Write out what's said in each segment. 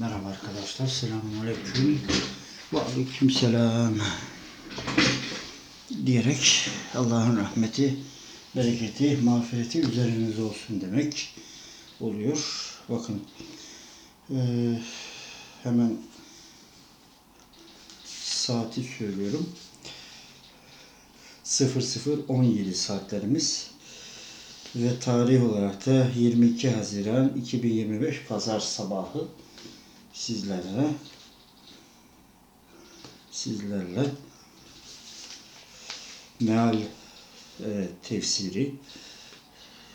Merhaba arkadaşlar. Selamun aleyküm. Ve aleyküm selam. Diyerek Allah'ın rahmeti, bereketi, mağfireti üzerinize olsun demek oluyor. Bakın eee, hemen saati söylüyorum. 0017 saatlerimiz ve tarih olarak da 22 Haziran 2025 Pazar sabahı sizlerle sizlerle meal e, tefsiri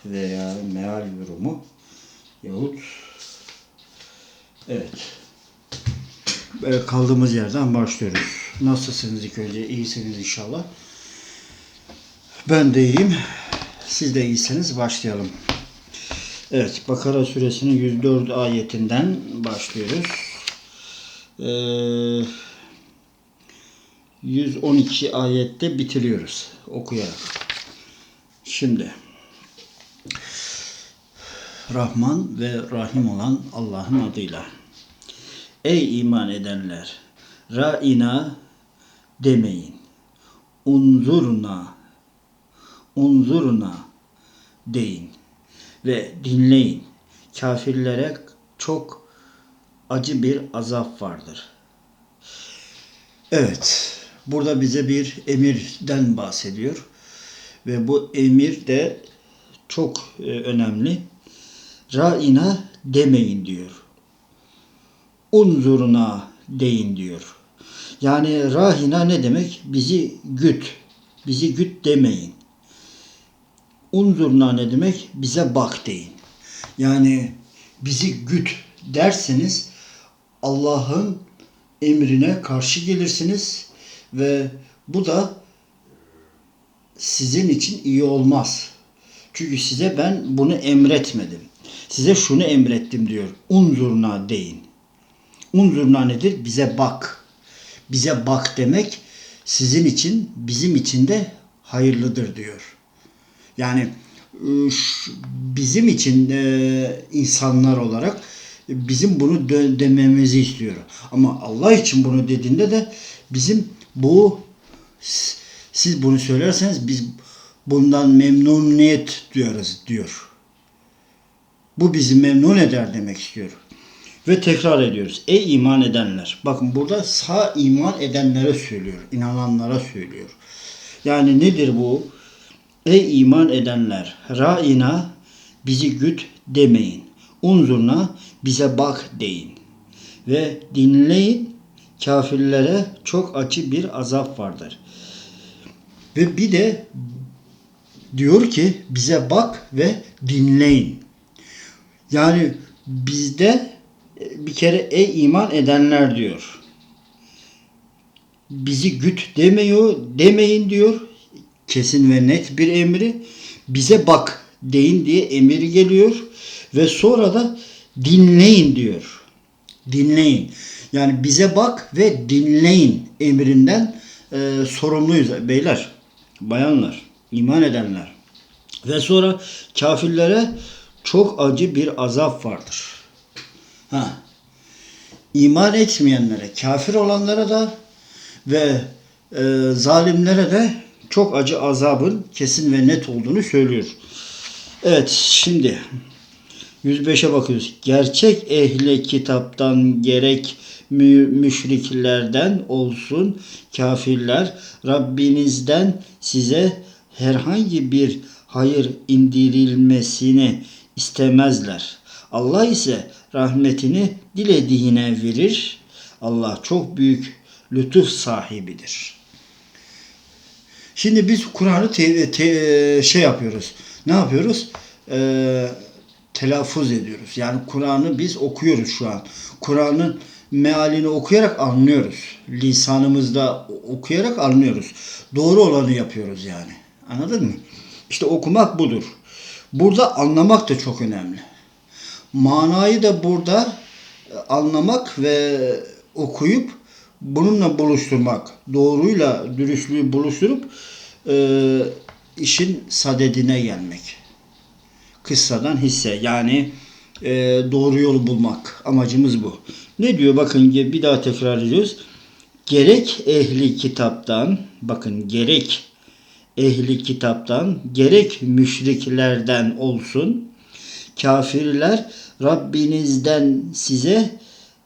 veya meal yorumu yahut evet Böyle kaldığımız yerden başlıyoruz. Nasılsınız ilk önce? İyisiniz inşallah. Ben de iyiyim. Siz de iyisiniz. Başlayalım. Evet, Bakara suresinin 104 ayetinden başlıyoruz. Ee, 112 ayette bitiriyoruz okuyarak. Şimdi Rahman ve Rahim olan Allah'ın adıyla. Ey iman edenler! Ra'ina demeyin. Unzurna unzurna deyin ve dinleyin. Kafirlere çok acı bir azap vardır. Evet, burada bize bir emirden bahsediyor ve bu emir de çok e, önemli. Ra'ina demeyin diyor. Unzurna deyin diyor. Yani rahina ne demek? Bizi güt. Bizi güt demeyin. Unzurna ne demek? Bize bak deyin. Yani bizi güt derseniz Allah'ın emrine karşı gelirsiniz ve bu da sizin için iyi olmaz. Çünkü size ben bunu emretmedim. Size şunu emrettim diyor. Unzurna deyin. Unzurna nedir? Bize bak. Bize bak demek sizin için, bizim için de hayırlıdır diyor. Yani e, şu- bizim için e, insanlar olarak bizim bunu dememizi istiyor. Ama Allah için bunu dediğinde de bizim bu siz bunu söylerseniz biz bundan memnuniyet duyarız diyor. Bu bizi memnun eder demek istiyor. Ve tekrar ediyoruz. Ey iman edenler. Bakın burada sağ iman edenlere söylüyor. inananlara söylüyor. Yani nedir bu? Ey iman edenler. Ra'ina bizi güt demeyin. Unzurna bize bak deyin. Ve dinleyin kafirlere çok acı bir azap vardır. Ve bir de diyor ki bize bak ve dinleyin. Yani bizde bir kere ey iman edenler diyor. Bizi güt demiyor, demeyin diyor. Kesin ve net bir emri. Bize bak deyin diye emir geliyor. Ve sonra da dinleyin diyor. Dinleyin. Yani bize bak ve dinleyin emrinden e, sorumluyuz beyler, bayanlar, iman edenler. Ve sonra kafirlere çok acı bir azap vardır. Ha. İman etmeyenlere, kafir olanlara da ve e, zalimlere de çok acı azabın kesin ve net olduğunu söylüyor. Evet şimdi 105'e bakıyoruz. Gerçek ehli kitaptan gerek mü- müşriklerden olsun kafirler Rabbinizden size herhangi bir hayır indirilmesini istemezler. Allah ise rahmetini dilediğine verir. Allah çok büyük lütuf sahibidir. Şimdi biz Kur'an'ı şey yapıyoruz. Ne yapıyoruz? Ee, telaffuz ediyoruz. Yani Kur'an'ı biz okuyoruz şu an. Kur'an'ın mealini okuyarak anlıyoruz. Lisanımızda okuyarak anlıyoruz. Doğru olanı yapıyoruz yani. Anladın mı? İşte okumak budur. Burada anlamak da çok önemli. Manayı da burada e, anlamak ve okuyup bununla buluşturmak, doğruyla dürüstlüğü buluşturup e, işin sadedine gelmek. Kıssadan hisse yani e, doğru yolu bulmak. Amacımız bu. Ne diyor? Bakın bir daha tekrar ediyoruz. Gerek ehli kitaptan, bakın gerek ehli kitaptan, gerek müşriklerden olsun, kafirler Rabbinizden size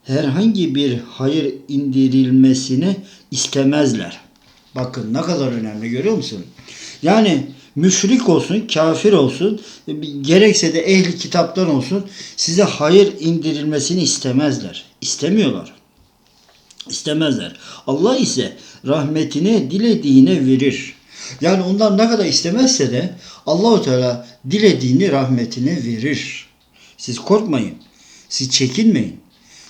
herhangi bir hayır indirilmesini istemezler. Bakın ne kadar önemli görüyor musun? Yani müşrik olsun, kafir olsun, gerekse de ehli kitaptan olsun size hayır indirilmesini istemezler. İstemiyorlar. İstemezler. Allah ise rahmetini dilediğine verir. Yani ondan ne kadar istemezse de Allahu Teala dilediğini rahmetine verir. Siz korkmayın. Siz çekinmeyin.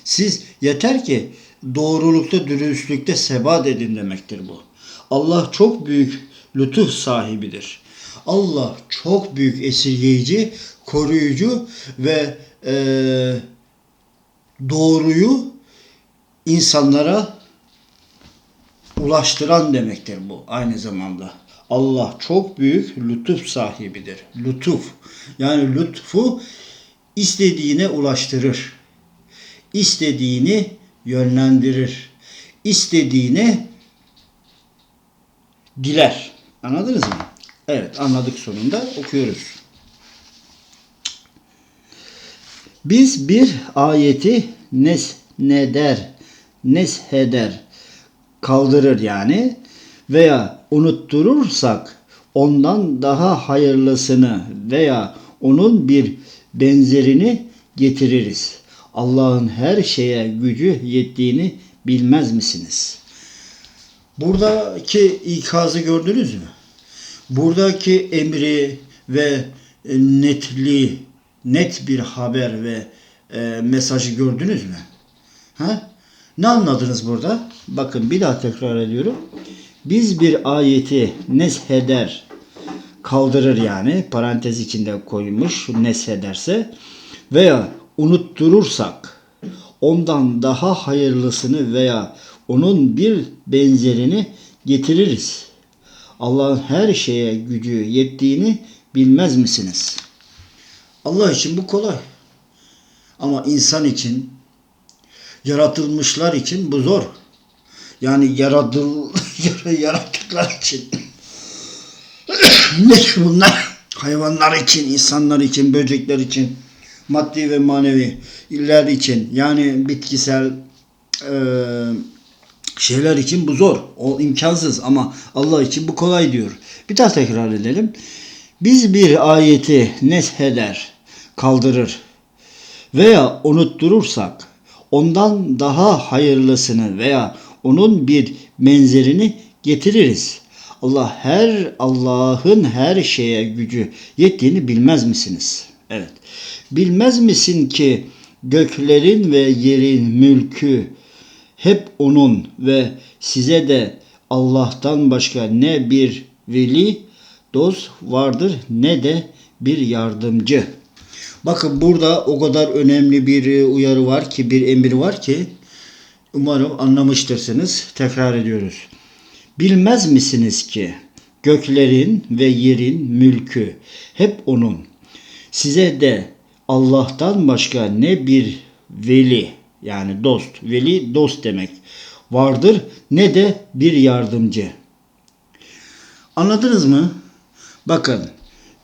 Siz yeter ki doğrulukta, dürüstlükte sebat edin demektir bu. Allah çok büyük lütuf sahibidir. Allah çok büyük esirgeyici, koruyucu ve eee doğruyu insanlara ulaştıran demektir bu aynı zamanda. Allah çok büyük lütuf sahibidir. Lütuf. Yani lütfu istediğine ulaştırır. İstediğini yönlendirir. İstediğini diler. Anladınız mı? Evet anladık sonunda okuyoruz. Biz bir ayeti nesneder, nesheder, kaldırır yani veya unutturursak ondan daha hayırlısını veya onun bir benzerini getiririz. Allah'ın her şeye gücü yettiğini bilmez misiniz? Buradaki ikazı gördünüz mü? Buradaki emri ve netli, net bir haber ve e, mesajı gördünüz mü? Ha? Ne anladınız burada? Bakın bir daha tekrar ediyorum. Biz bir ayeti nesheder, kaldırır yani parantez içinde koymuş neshederse veya unutturursak ondan daha hayırlısını veya onun bir benzerini getiririz. Allah'ın her şeye gücü yettiğini bilmez misiniz? Allah için bu kolay. Ama insan için, yaratılmışlar için bu zor. Yani yaratıl, yarattıklar için. ne bunlar? Hayvanlar için, insanlar için, böcekler için, maddi ve manevi iller için, yani bitkisel e, şeyler için bu zor. O imkansız ama Allah için bu kolay diyor. Bir daha tekrar edelim. Biz bir ayeti nesheder, kaldırır veya unutturursak ondan daha hayırlısını veya onun bir benzerini getiririz. Allah her Allah'ın her şeye gücü yettiğini bilmez misiniz? Evet. Bilmez misin ki göklerin ve yerin mülkü hep onun ve size de Allah'tan başka ne bir veli dost vardır ne de bir yardımcı. Bakın burada o kadar önemli bir uyarı var ki, bir emir var ki umarım anlamıştırsınız. Tekrar ediyoruz. Bilmez misiniz ki göklerin ve yerin mülkü hep onun. Size de Allah'tan başka ne bir veli yani dost, veli dost demek vardır ne de bir yardımcı. Anladınız mı? Bakın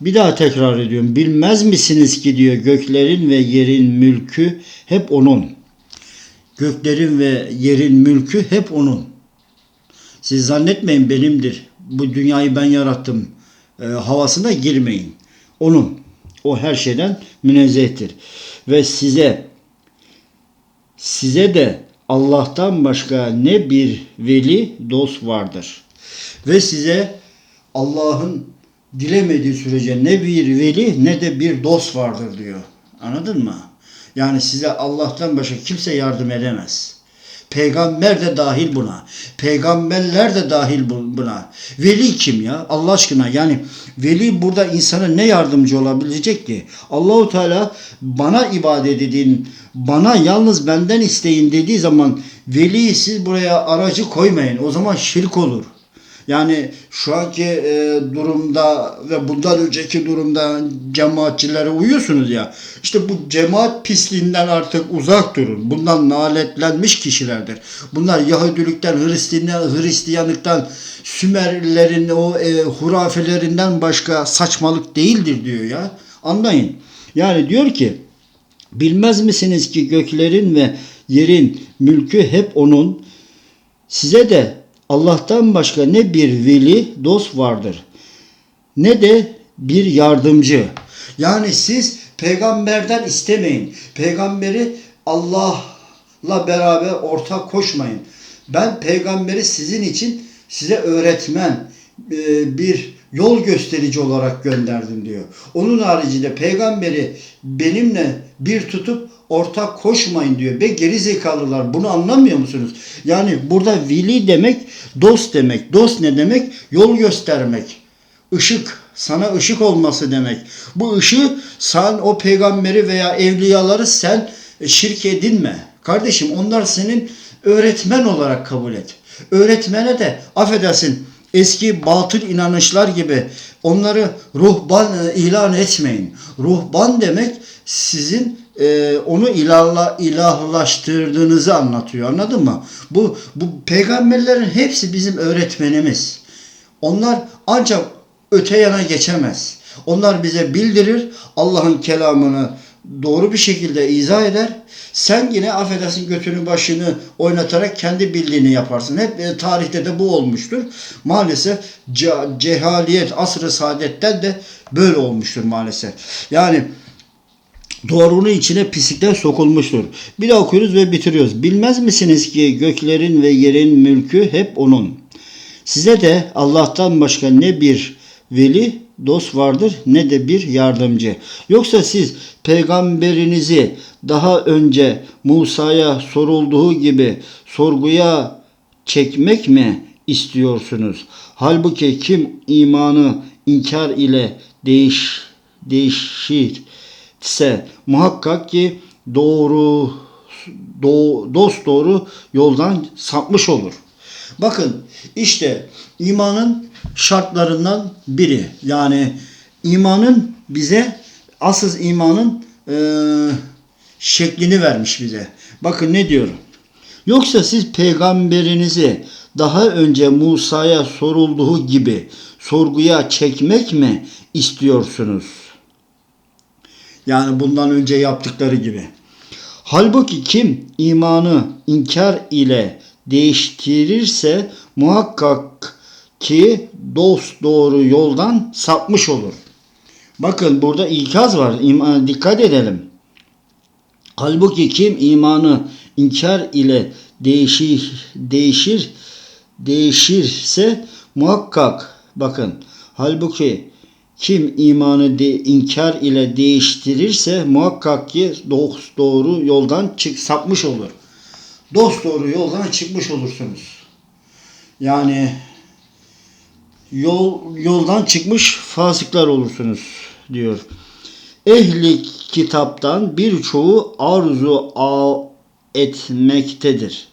bir daha tekrar ediyorum. Bilmez misiniz ki diyor göklerin ve yerin mülkü hep onun. Göklerin ve yerin mülkü hep onun. Siz zannetmeyin benimdir. Bu dünyayı ben yarattım. E, havasına girmeyin. Onun. O her şeyden münezzehtir. Ve size size de Allah'tan başka ne bir veli dost vardır. Ve size Allah'ın dilemediği sürece ne bir veli ne de bir dost vardır diyor. Anladın mı? Yani size Allah'tan başka kimse yardım edemez. Peygamber de dahil buna. Peygamberler de dahil buna. Veli kim ya? Allah aşkına yani veli burada insana ne yardımcı olabilecek ki? Allahu Teala bana ibadet edin, bana yalnız benden isteyin dediği zaman veli siz buraya aracı koymayın. O zaman şirk olur. Yani şu anki e, durumda ve bundan önceki durumda cemaatçilere uyuyorsunuz ya. İşte bu cemaat pisliğinden artık uzak durun. Bundan naletlenmiş kişilerdir. Bunlar Yahudilikten, Hristiyan, Hristiyanlıktan, Sümerlerin o e, hurafelerinden başka saçmalık değildir diyor ya. Anlayın. Yani diyor ki bilmez misiniz ki göklerin ve yerin mülkü hep onun. Size de Allah'tan başka ne bir veli dost vardır ne de bir yardımcı. Yani siz peygamberden istemeyin. Peygamberi Allah'la beraber ortak koşmayın. Ben peygamberi sizin için size öğretmen, e, bir yol gösterici olarak gönderdim diyor. Onun haricinde peygamberi benimle bir tutup ortak koşmayın diyor. Be geri zekalılar bunu anlamıyor musunuz? Yani burada veli demek dost demek. Dost ne demek? Yol göstermek. Işık sana ışık olması demek. Bu ışığı sen o peygamberi veya evliyaları sen şirk edinme. Kardeşim onlar senin öğretmen olarak kabul et. Öğretmene de affedersin eski batıl inanışlar gibi onları ruhban e, ilan etmeyin. Ruhban demek sizin e, onu ilahla, ilahlaştırdığınızı anlatıyor. Anladın mı? Bu bu peygamberlerin hepsi bizim öğretmenimiz. Onlar ancak öte yana geçemez. Onlar bize bildirir, Allah'ın kelamını doğru bir şekilde izah eder. Sen yine affedersin götünü başını oynatarak kendi bildiğini yaparsın. Hep e, tarihte de bu olmuştur. Maalesef ce- cehaliyet, asr-ı saadetten de böyle olmuştur maalesef. Yani doğrunun içine pislikler sokulmuştur. Bir de okuyoruz ve bitiriyoruz. Bilmez misiniz ki göklerin ve yerin mülkü hep onun. Size de Allah'tan başka ne bir veli dost vardır ne de bir yardımcı. Yoksa siz peygamberinizi daha önce Musa'ya sorulduğu gibi sorguya çekmek mi istiyorsunuz? Halbuki kim imanı inkar ile değiş değişirse muhakkak ki doğru do, dost doğru yoldan sapmış olur. Bakın işte imanın şartlarından biri. Yani imanın bize asıl imanın e, şeklini vermiş bize. Bakın ne diyor? Yoksa siz peygamberinizi daha önce Musa'ya sorulduğu gibi sorguya çekmek mi istiyorsunuz? Yani bundan önce yaptıkları gibi. Halbuki kim imanı inkar ile değiştirirse muhakkak ki dost doğru yoldan sapmış olur. Bakın burada ikaz var. İma, dikkat edelim. Halbuki kim imanı inkar ile değişir, değişir değişirse muhakkak bakın halbuki kim imanı de, inkar ile değiştirirse muhakkak ki dost doğru yoldan çık sapmış olur. Dost doğru yoldan çıkmış olursunuz. Yani yol yoldan çıkmış fasıklar olursunuz diyor. Ehli kitaptan birçoğu arzu a etmektedir.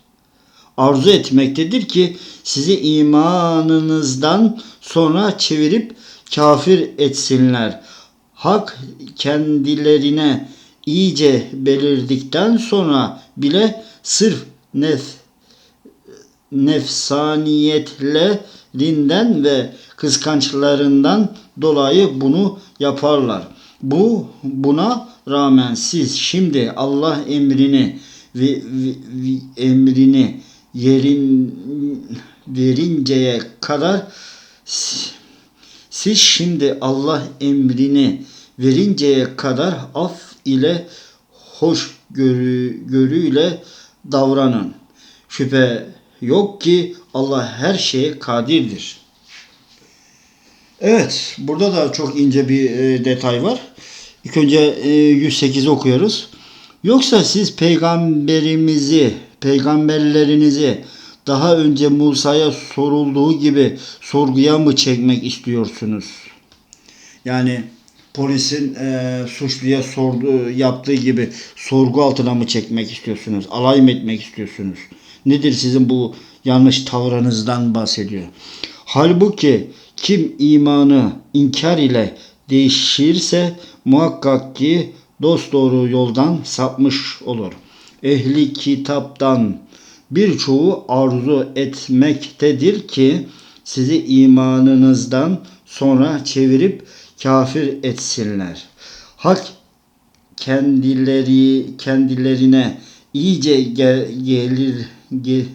Arzu etmektedir ki sizi imanınızdan sonra çevirip kafir etsinler. Hak kendilerine iyice belirdikten sonra bile sırf nef nefsaniyetlerinden ve kıskançlarından dolayı bunu yaparlar. Bu buna rağmen siz şimdi Allah emrini ve, ve- ve- emrini yerin verinceye kadar siz şimdi Allah emrini verinceye kadar af ile hoş görü, görüyle davranın. Şüphe yok ki Allah her şeye kadirdir. Evet, burada da çok ince bir e, detay var. İlk önce e, 108'i okuyoruz. Yoksa siz peygamberimizi, peygamberlerinizi daha önce Musa'ya sorulduğu gibi sorguya mı çekmek istiyorsunuz? Yani polisin e, suçluya sorduğu, yaptığı gibi sorgu altına mı çekmek istiyorsunuz? Alay mı etmek istiyorsunuz? Nedir sizin bu yanlış tavrınızdan bahsediyor? Halbuki kim imanı inkar ile değişirse muhakkak ki dosdoğru yoldan sapmış olur. Ehli kitaptan birçoğu arzu etmektedir ki sizi imanınızdan sonra çevirip kafir etsinler. Hak kendileri kendilerine iyice ge- gelir ge-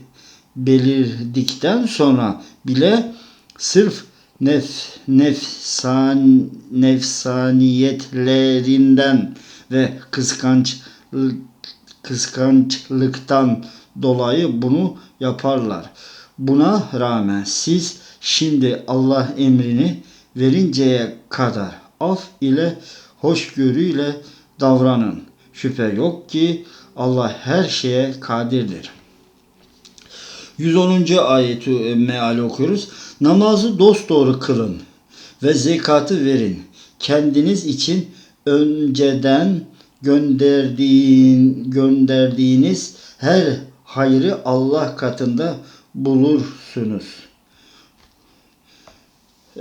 belirdikten sonra bile sırf nef, nefsan nefsaniyetlerinden ve kıskanç kıskançlıktan dolayı bunu yaparlar. Buna rağmen siz şimdi Allah emrini verinceye kadar af ile hoşgörüyle davranın. Şüphe yok ki Allah her şeye kadirdir. 110. ayeti meali okuyoruz. Namazı dosdoğru kılın ve zekatı verin. Kendiniz için önceden gönderdiğin, gönderdiğiniz her hayrı Allah katında bulursunuz.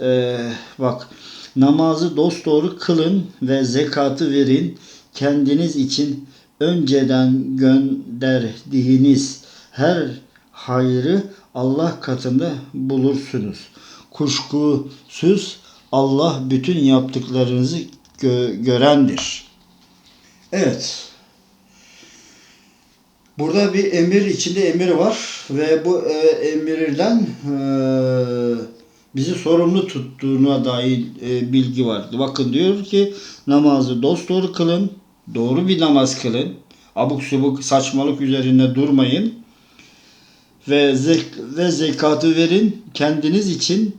Ee, bak namazı dosdoğru kılın ve zekatı verin. Kendiniz için önceden gönderdiğiniz her hayrı Allah katında bulursunuz. Kuşkusuz Allah bütün yaptıklarınızı gö- görendir. Evet. Burada bir emir içinde emir var ve bu e, emirden e, bizi sorumlu tuttuğuna dair e, bilgi var. Bakın diyor ki namazı dosdoğru kılın, doğru bir namaz kılın. Abuk subuk saçmalık üzerinde durmayın. Ve, zek ve zekatı verin kendiniz için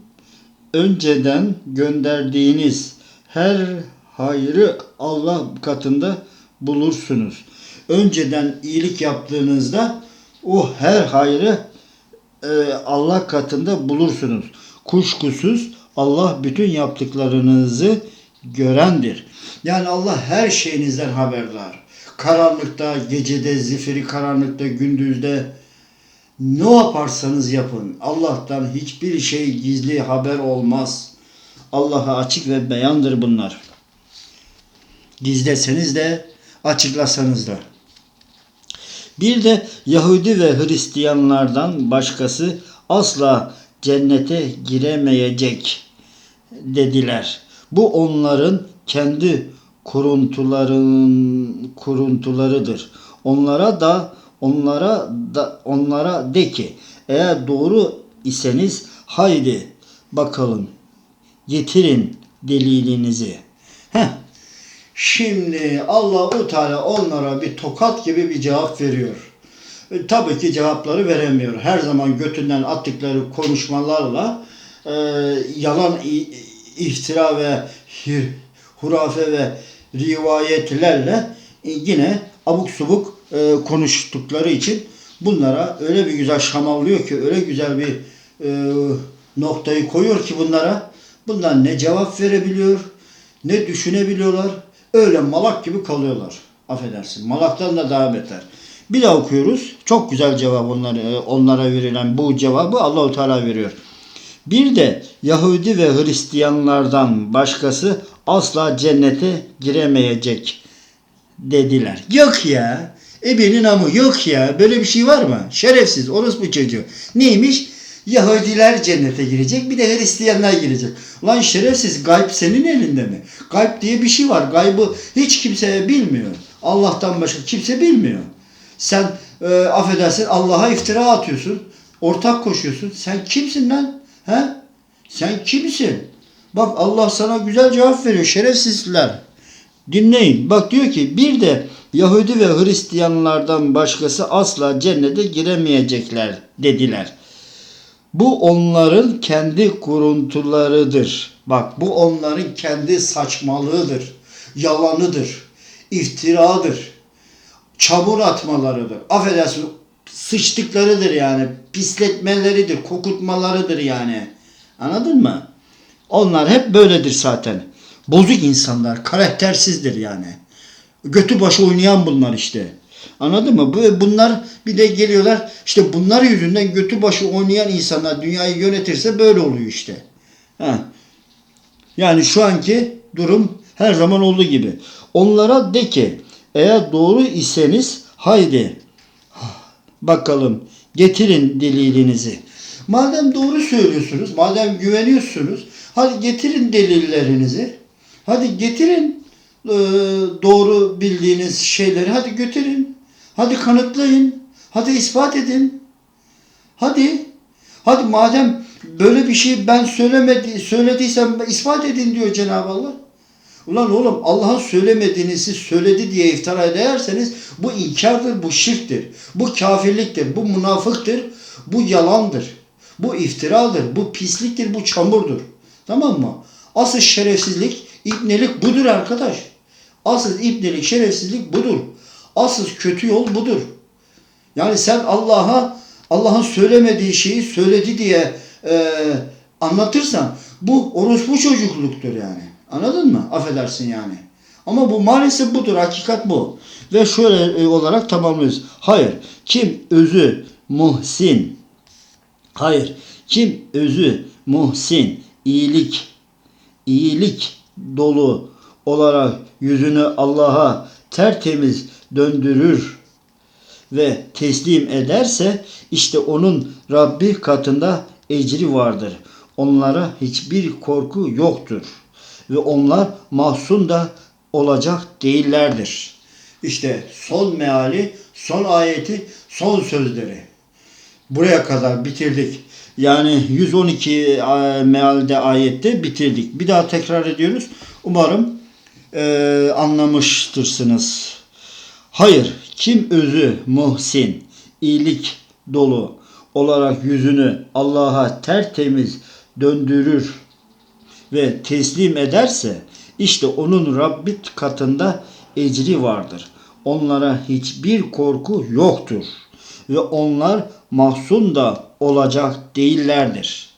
önceden gönderdiğiniz her hayrı Allah katında bulursunuz. Önceden iyilik yaptığınızda o her hayrı e, Allah katında bulursunuz. Kuşkusuz Allah bütün yaptıklarınızı görendir. Yani Allah her şeyinizden haberdar. Karanlıkta, gecede, zifiri karanlıkta, gündüzde ne yaparsanız yapın. Allah'tan hiçbir şey gizli haber olmaz. Allah'a açık ve beyandır bunlar. Gizleseniz de açıklasanız da. Bir de Yahudi ve Hristiyanlardan başkası asla cennete giremeyecek dediler. Bu onların kendi kuruntuların kuruntularıdır. Onlara da onlara da onlara de ki eğer doğru iseniz haydi bakalım getirin delilinizi. Heh. Şimdi Allahu Teala onlara bir tokat gibi bir cevap veriyor. E, tabii ki cevapları veremiyor. Her zaman götünden attıkları konuşmalarla e, yalan iftira ve hir- hurafe ve rivayetlerle e, yine abuk subuk e, konuştukları için bunlara öyle bir güzel şamallıyor ki öyle güzel bir e, noktayı koyuyor ki bunlara bunlar ne cevap verebiliyor ne düşünebiliyorlar öyle malak gibi kalıyorlar affedersin malaktan da daha beter bir daha okuyoruz çok güzel cevap onlara, onlara verilen bu cevabı Allahu Teala veriyor bir de Yahudi ve Hristiyanlardan başkası asla cennete giremeyecek dediler. Yok ya. Ebenin amı yok ya. Böyle bir şey var mı? Şerefsiz. Orospu çocuğu. Neymiş? Yahudiler cennete girecek. Bir de Hristiyanlar girecek. Lan şerefsiz. Gayb senin elinde mi? Gayb diye bir şey var. Gaybı hiç kimse bilmiyor. Allah'tan başka kimse bilmiyor. Sen e, affedersin Allah'a iftira atıyorsun. Ortak koşuyorsun. Sen kimsin lan? He? Sen kimsin? Bak Allah sana güzel cevap veriyor. Şerefsizler. Dinleyin. Bak diyor ki bir de Yahudi ve Hristiyanlardan başkası asla cennete giremeyecekler dediler. Bu onların kendi kuruntularıdır. Bak bu onların kendi saçmalığıdır. Yalanıdır. iftiradır. Çamur atmalarıdır. Affedersin sıçtıklarıdır yani. Pisletmeleridir. Kokutmalarıdır yani. Anladın mı? Onlar hep böyledir zaten. Bozuk insanlar, karaktersizdir yani. Götü başı oynayan bunlar işte. Anladın mı? Bu bunlar bir de geliyorlar işte bunlar yüzünden götü başı oynayan insanlar dünyayı yönetirse böyle oluyor işte. Ha. Yani şu anki durum her zaman olduğu gibi. Onlara de ki eğer doğru iseniz haydi bakalım getirin delilinizi. Madem doğru söylüyorsunuz, madem güveniyorsunuz, hadi getirin delillerinizi. Hadi getirin doğru bildiğiniz şeyleri. Hadi götürün. Hadi kanıtlayın. Hadi ispat edin. Hadi. Hadi madem böyle bir şey ben söylemedi, söylediysem ispat edin diyor Cenab-ı Allah. Ulan oğlum Allah'ın söylemediğini siz söyledi diye iftira ederseniz bu inkardır, bu şirktir, bu kafirliktir, bu münafıktır, bu yalandır, bu iftiradır, bu pisliktir, bu çamurdur. Tamam mı? Asıl şerefsizlik, ibnelik budur arkadaş. Asıl ibnelik, şerefsizlik budur. Asıl kötü yol budur. Yani sen Allah'a Allah'ın söylemediği şeyi söyledi diye e, anlatırsan bu orospu çocukluktur yani. Anladın mı? Affedersin yani. Ama bu maalesef budur. Hakikat bu. Ve şöyle e, olarak tamamlıyoruz. Hayır. Kim özü muhsin. Hayır. Kim özü muhsin. iyilik iyilik dolu olarak yüzünü Allah'a tertemiz döndürür ve teslim ederse işte onun Rabbi katında ecri vardır. Onlara hiçbir korku yoktur ve onlar mahzun da olacak değillerdir. İşte son meali, son ayeti, son sözleri. Buraya kadar bitirdik. Yani 112 a- mealde ayette bitirdik. Bir daha tekrar ediyoruz. Umarım eee, anlamıştırsınız. Hayır, kim özü muhsin, iyilik dolu olarak yüzünü Allah'a tertemiz döndürür ve teslim ederse işte onun Rabbi katında ecri vardır. Onlara hiçbir korku yoktur ve onlar mahzun da olacak değillerdir.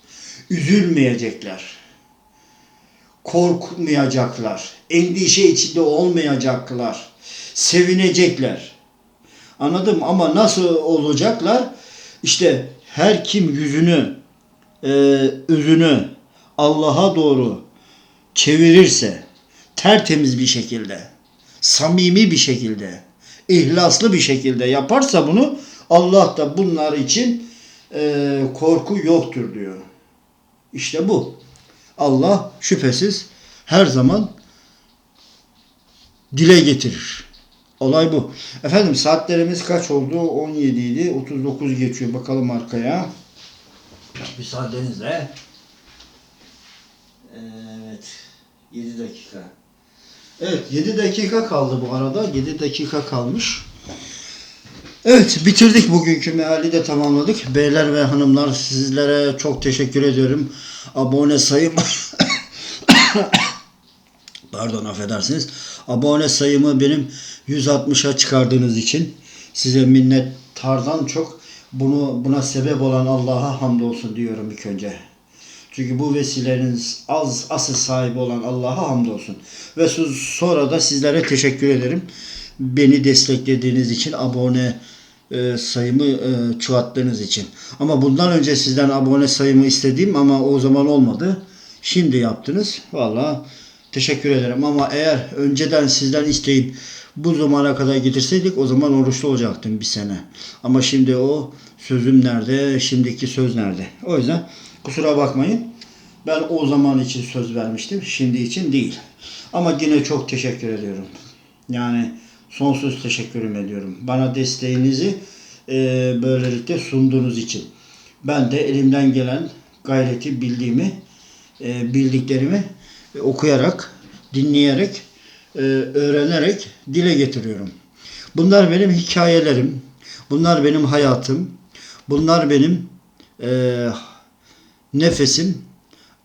Üzülmeyecekler. Korkmayacaklar. Endişe içinde olmayacaklar. Sevinecekler. Anladım ama nasıl olacaklar? İşte her kim yüzünü, e, özünü Allah'a doğru çevirirse tertemiz bir şekilde, samimi bir şekilde, ihlaslı bir şekilde yaparsa bunu Allah da bunlar için e, korku yoktur diyor. İşte bu. Allah şüphesiz her zaman dile getirir. Olay bu. Efendim saatlerimiz kaç oldu? 17 idi. 39 geçiyor. Bakalım arkaya. Müsaadenizle. Evet. 7 dakika. Evet 7 dakika kaldı bu arada. 7 dakika kalmış. Evet bitirdik bugünkü meali de tamamladık. Beyler ve hanımlar sizlere çok teşekkür ediyorum. Abone sayım pardon affedersiniz. Abone sayımı benim 160'a çıkardığınız için size minnettardan çok bunu buna sebep olan Allah'a hamdolsun diyorum ilk önce. Çünkü bu vesilenin az asıl sahibi olan Allah'a hamdolsun. Ve sonra da sizlere teşekkür ederim. Beni desteklediğiniz için, abone e, sayımı e, çoğalttığınız için. Ama bundan önce sizden abone sayımı istediğim ama o zaman olmadı. Şimdi yaptınız. Vallahi teşekkür ederim. Ama eğer önceden sizden isteyip bu zamana kadar getirseydik o zaman oruçlu olacaktım bir sene. Ama şimdi o sözüm nerede, şimdiki söz nerede? O yüzden kusura bakmayın. Ben o zaman için söz vermiştim. Şimdi için değil. Ama yine çok teşekkür ediyorum. Yani sonsuz teşekkürüm ediyorum. Bana desteğinizi e, böylelikle sunduğunuz için. Ben de elimden gelen gayreti bildiğimi, e, bildiklerimi okuyarak, dinleyerek, e, öğrenerek dile getiriyorum. Bunlar benim hikayelerim. Bunlar benim hayatım. Bunlar benim e, nefesim,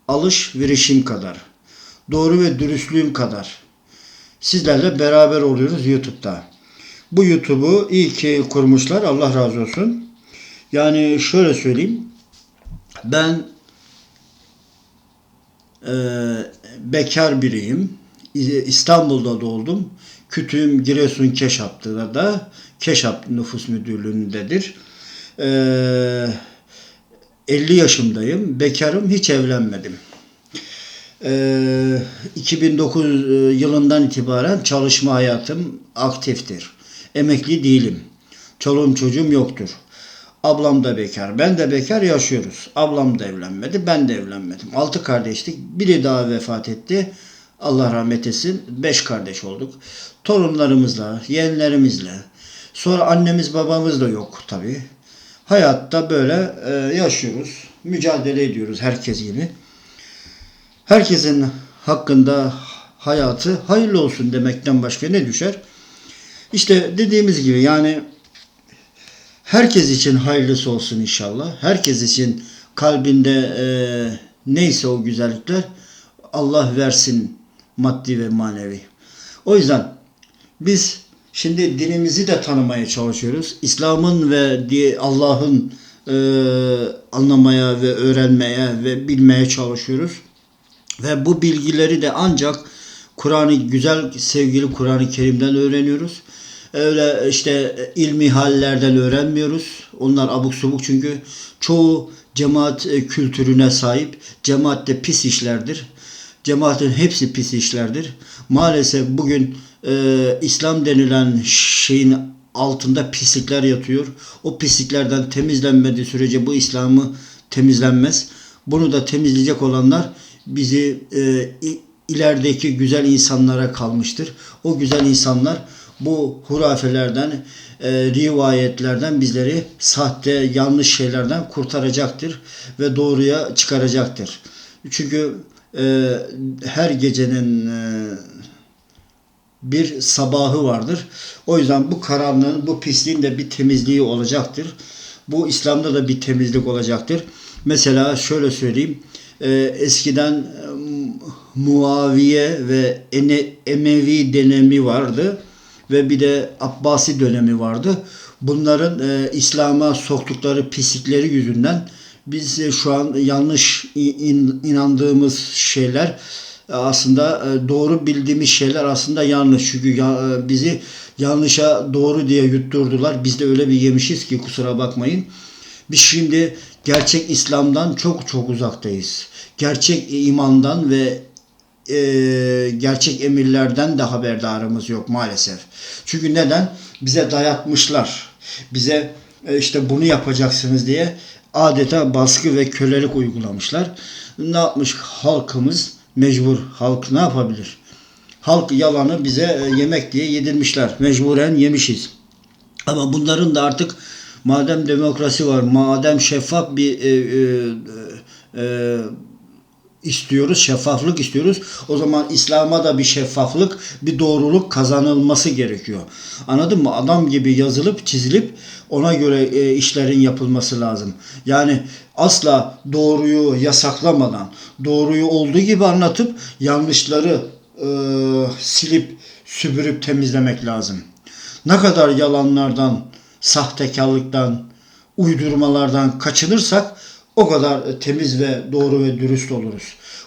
alışverişim kadar. Doğru ve dürüstlüğüm kadar. Sizlerle beraber oluyoruz YouTube'da. Bu YouTube'u iyi ki kurmuşlar. Allah razı olsun. Yani şöyle söyleyeyim. Ben eee, bekar biriyim. İstanbul'da doğdum. Kütüğüm Giresun Keşap'ta da Keşap Nüfus Müdürlüğü'ndedir. Ee, 50 yaşındayım. Bekarım. Hiç evlenmedim. Ee, 2009 yılından itibaren çalışma hayatım aktiftir. Emekli değilim. Çoluğum çocuğum yoktur. Ablam da bekar, ben de bekar yaşıyoruz. Ablam da evlenmedi, ben de evlenmedim. Altı kardeşlik, biri daha vefat etti. Allah rahmet etsin. Beş kardeş olduk. Torunlarımızla, yeğenlerimizle. Sonra annemiz babamız da yok tabii. Hayatta böyle e, yaşıyoruz. Mücadele ediyoruz herkes gibi. Herkesin hakkında hayatı hayırlı olsun demekten başka ne düşer? İşte dediğimiz gibi yani herkes için hayırlısı olsun inşallah. Herkes için kalbinde e, neyse o güzellikler Allah versin maddi ve manevi. O yüzden biz şimdi dinimizi de tanımaya çalışıyoruz. İslam'ın ve Allah'ın e, anlamaya ve öğrenmeye ve bilmeye çalışıyoruz. Ve bu bilgileri de ancak Kur'an'ı güzel sevgili Kur'an-ı Kerim'den öğreniyoruz. Öyle işte ilmi hallerden öğrenmiyoruz. Onlar abuk subuk çünkü çoğu cemaat e, kültürüne sahip. Cemaat de pis işlerdir. Cemaatin hepsi pis işlerdir. Maalesef bugün e, İslam denilen şeyin altında pislikler yatıyor. O pisliklerden temizlenmediği sürece bu İslam'ı temizlenmez. Bunu da temizleyecek olanlar bizi e, ilerideki güzel insanlara kalmıştır. O güzel insanlar bu hurafelerden, e, rivayetlerden bizleri sahte, yanlış şeylerden kurtaracaktır ve doğruya çıkaracaktır. Çünkü e, her gecenin e, bir sabahı vardır. O yüzden bu karanlığın, bu pisliğin de bir temizliği olacaktır. Bu İslam'da da bir temizlik olacaktır. Mesela şöyle söyleyeyim. e, eskiden e, Muaviye ve Emevi dönemi vardı ve bir de Abbasi dönemi vardı. Bunların e, İslam'a soktukları pislikleri yüzünden biz e, şu an yanlış in- inandığımız şeyler aslında e, doğru bildiğimiz şeyler aslında yanlış. Çünkü e, bizi yanlışa doğru diye yutturdular. Biz de öyle bir yemişiz ki kusura bakmayın. Biz şimdi gerçek İslam'dan çok çok uzaktayız. Gerçek imandan ve e, gerçek emirlerden de haberdarımız yok maalesef. Çünkü neden? Bize dayatmışlar. Bize e, işte bunu yapacaksınız diye adeta baskı ve kölelik uygulamışlar. Ne yapmış halkımız? Mecbur halk ne yapabilir? Halk yalanı bize e, yemek diye yedirmişler. Mecburen yemişiz. Ama bunların da artık madem demokrasi var, madem şeffaf bir e, e, e, istiyoruz, şeffaflık istiyoruz. O zaman İslam'a da bir şeffaflık, bir doğruluk kazanılması gerekiyor. Anladın mı? Adam gibi yazılıp çizilip ona göre e, işlerin yapılması lazım. Yani asla doğruyu yasaklamadan, doğruyu olduğu gibi anlatıp yanlışları e, silip süpürüp temizlemek lazım. Ne kadar yalanlardan, sahtekarlıktan, uydurmalardan kaçınırsak o kadar temiz ve doğru ve dürüst oluruz.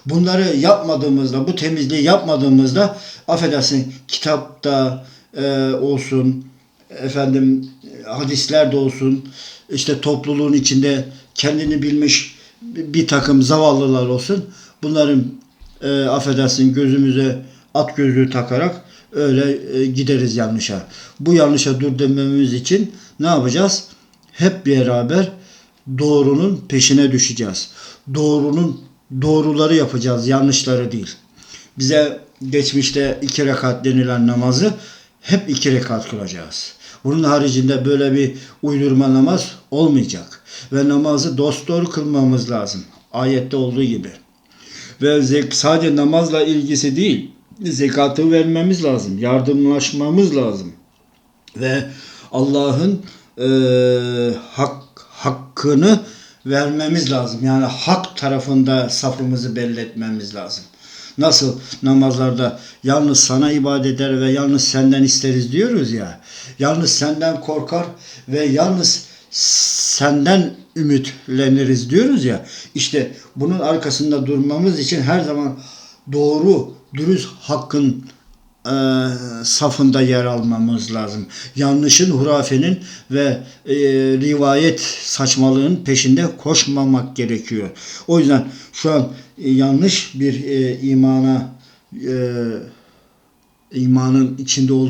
Bunları yapmadığımızda, bu temizliği yapmadığımızda affedersin kitapta e, olsun, efendim hadislerde olsun, işte topluluğun içinde kendini bilmiş bir takım zavallılar olsun. Bunların e, affedersin gözümüze at gözlüğü takarak öyle e, gideriz yanlışa. Bu yanlışa dur dememiz için ne yapacağız? Hep beraber doğrunun peşine düşeceğiz. Doğrunun doğruları yapacağız, yanlışları değil. Bize geçmişte iki rekat denilen namazı hep iki rekat kılacağız. Bunun haricinde böyle bir uydurma namaz olmayacak. Ve namazı dosdoğru kılmamız lazım. Ayette olduğu gibi. Ve zek sadece namazla ilgisi değil, zekatı vermemiz lazım, yardımlaşmamız lazım. Ve Allah'ın eee, hak, hakkını vermemiz lazım. Yani hak tarafında safımızı belli etmemiz lazım. Nasıl namazlarda yalnız sana ibadet eder ve yalnız senden isteriz diyoruz ya. Yalnız senden korkar ve yalnız senden ümitleniriz diyoruz ya. İşte bunun arkasında durmamız için her zaman doğru, dürüst hakkın e, safında yer almamız lazım. Yanlışın, hurafenin ve e, rivayet saçmalığın peşinde koşmamak gerekiyor. O yüzden şu an e, yanlış bir e, imana e, imanın içinde olduğu